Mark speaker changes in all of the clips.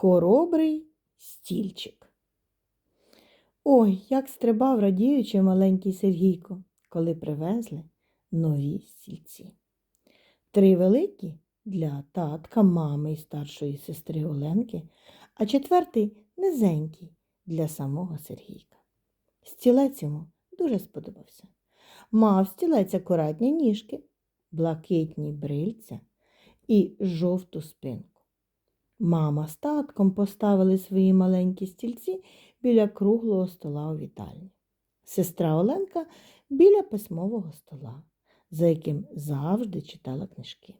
Speaker 1: Хоробрий стільчик. Ой, як стрибав радіючи маленький Сергійко, коли привезли нові стільці. Три великі для татка, мами і старшої сестри Оленки, а четвертий низенький для самого Сергійка. Стілець йому дуже сподобався. Мав стілець акуратні ніжки, блакитні брильця і жовту спинку. Мама з татком поставили свої маленькі стільці біля круглого стола у вітальні. Сестра Оленка біля письмового стола, за яким завжди читала книжки.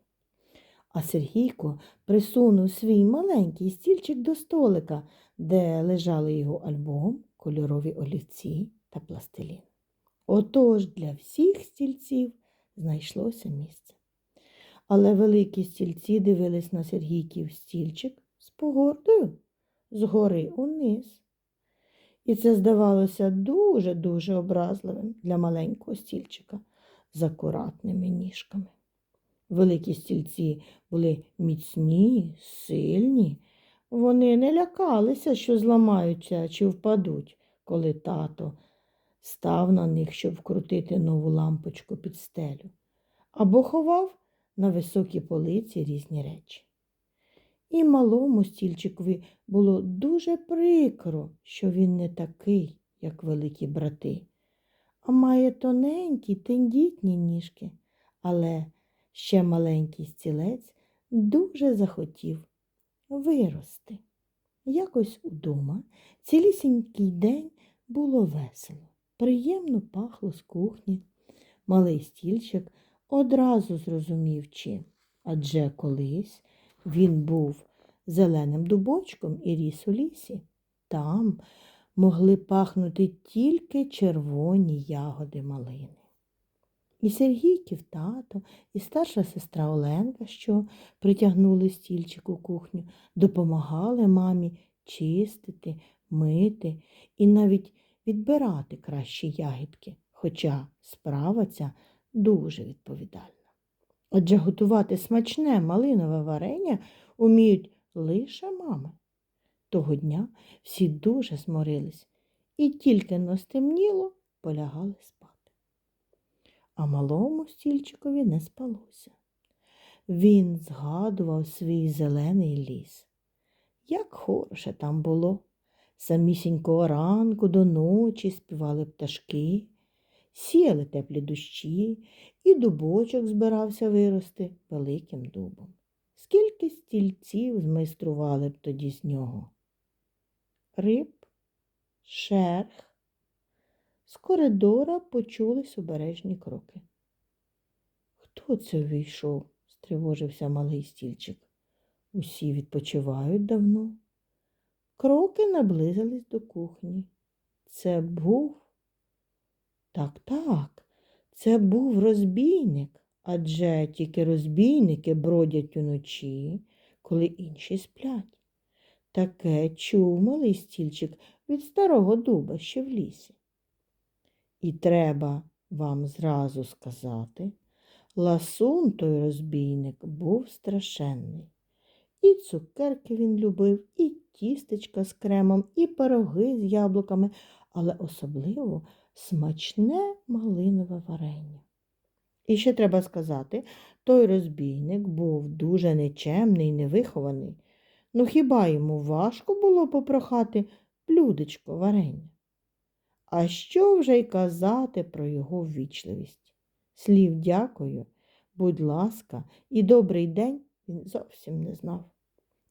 Speaker 1: А Сергійко присунув свій маленький стільчик до столика, де лежали його альбом, кольорові олівці та пластилін. Отож для всіх стільців знайшлося місце. Але великі стільці дивились на Сергійків стільчик з погордою згори униз. І це здавалося дуже-дуже образливим для маленького стільчика з акуратними ніжками. Великі стільці були міцні, сильні. Вони не лякалися, що зламаються чи впадуть, коли тато став на них, щоб вкрутити нову лампочку під стелю, або ховав на високій полиці різні речі. І малому стільчикові було дуже прикро, що він не такий, як великі брати, а має тоненькі, тендітні ніжки, але ще маленький стілець дуже захотів вирости. Якось удома цілісінький день було весело, приємно пахло з кухні. Малий стільчик одразу зрозумів чим, адже колись він був зеленим дубочком і ріс у лісі. Там могли пахнути тільки червоні ягоди малини. І Сергійків тато, і старша сестра Оленка, що притягнули стільчик у кухню, допомагали мамі чистити, мити і навіть відбирати кращі ягідки, хоча справа ця дуже відповідальна. Адже готувати смачне малинове варення уміють лише мами. Того дня всі дуже зморились і тільки но стемніло полягали спати. А малому стільчикові не спалося. Він згадував свій зелений ліс. Як хороше там було. Самісінького ранку до ночі співали пташки, сіяли теплі дощі, і дубочок збирався вирости великим дубом. Скільки стільців змайстрували б тоді з нього? Риб, шерх. З коридора почулись обережні кроки. Хто це війшов? стривожився малий стільчик. Усі відпочивають давно. Кроки наблизились до кухні. Це був. Так, так, це був розбійник, адже тільки розбійники бродять уночі, коли інші сплять. Таке чув малий стільчик від старого дуба ще в лісі. І треба вам зразу сказати, ласун той розбійник був страшенний. І цукерки він любив, і тістечка з кремом, і пироги з яблуками, але особливо смачне малинове варення. І ще треба сказати, той розбійник був дуже нечемний, невихований. Ну хіба йому важко було попрохати блюдечко варення? А що вже й казати про його ввічливість? Слів дякую, будь ласка, і добрий день він зовсім не знав.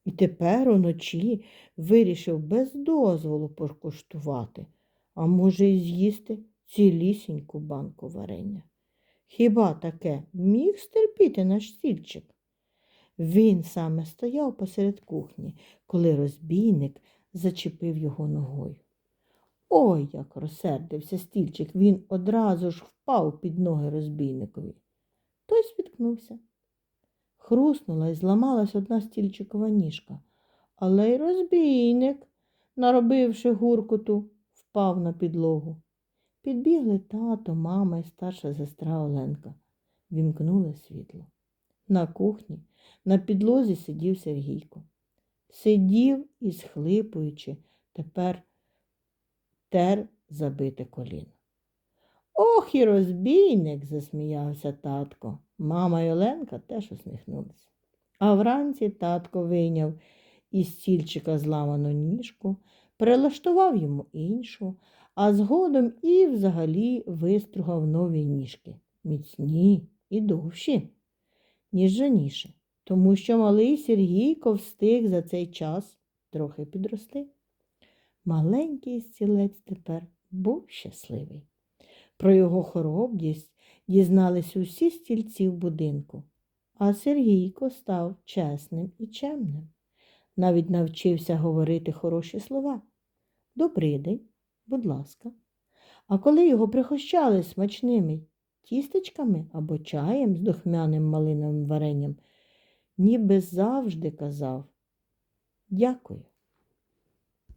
Speaker 1: І тепер уночі вирішив без дозволу покуштувати, а може, й з'їсти цілісіньку банку варення. Хіба таке міг стерпіти наш стільчик? Він саме стояв посеред кухні, коли розбійник зачепив його ногою. Ой, як розсердився стільчик, він одразу ж впав під ноги розбійникові. Той спіткнувся. Хруснула і зламалась одна стільчикова ніжка, але й розбійник, наробивши гуркоту, впав на підлогу. Підбігли тато, мама і старша сестра Оленка. Вімкнули світло. На кухні на підлозі сидів Сергійко. сидів і, схлипуючи, тепер тер забите коліно. Ох і розбійник, засміявся татко. Мама й Оленка теж усміхнулися. А вранці татко вийняв із стільчика зламану ніжку, перелаштував йому іншу, а згодом і взагалі вистругав нові ніжки, міцні і довші, ніж раніше, тому що малий Сергійко встиг за цей час трохи підрости. Маленький стілець тепер був щасливий. Про його хоробрість дізнались усі стільці в будинку, а Сергійко став чесним і чемним. Навіть навчився говорити хороші слова. Добрий день, будь ласка. А коли його прихощали смачними тістечками або чаєм з духмяним малиновим варенням, ніби завжди казав Дякую.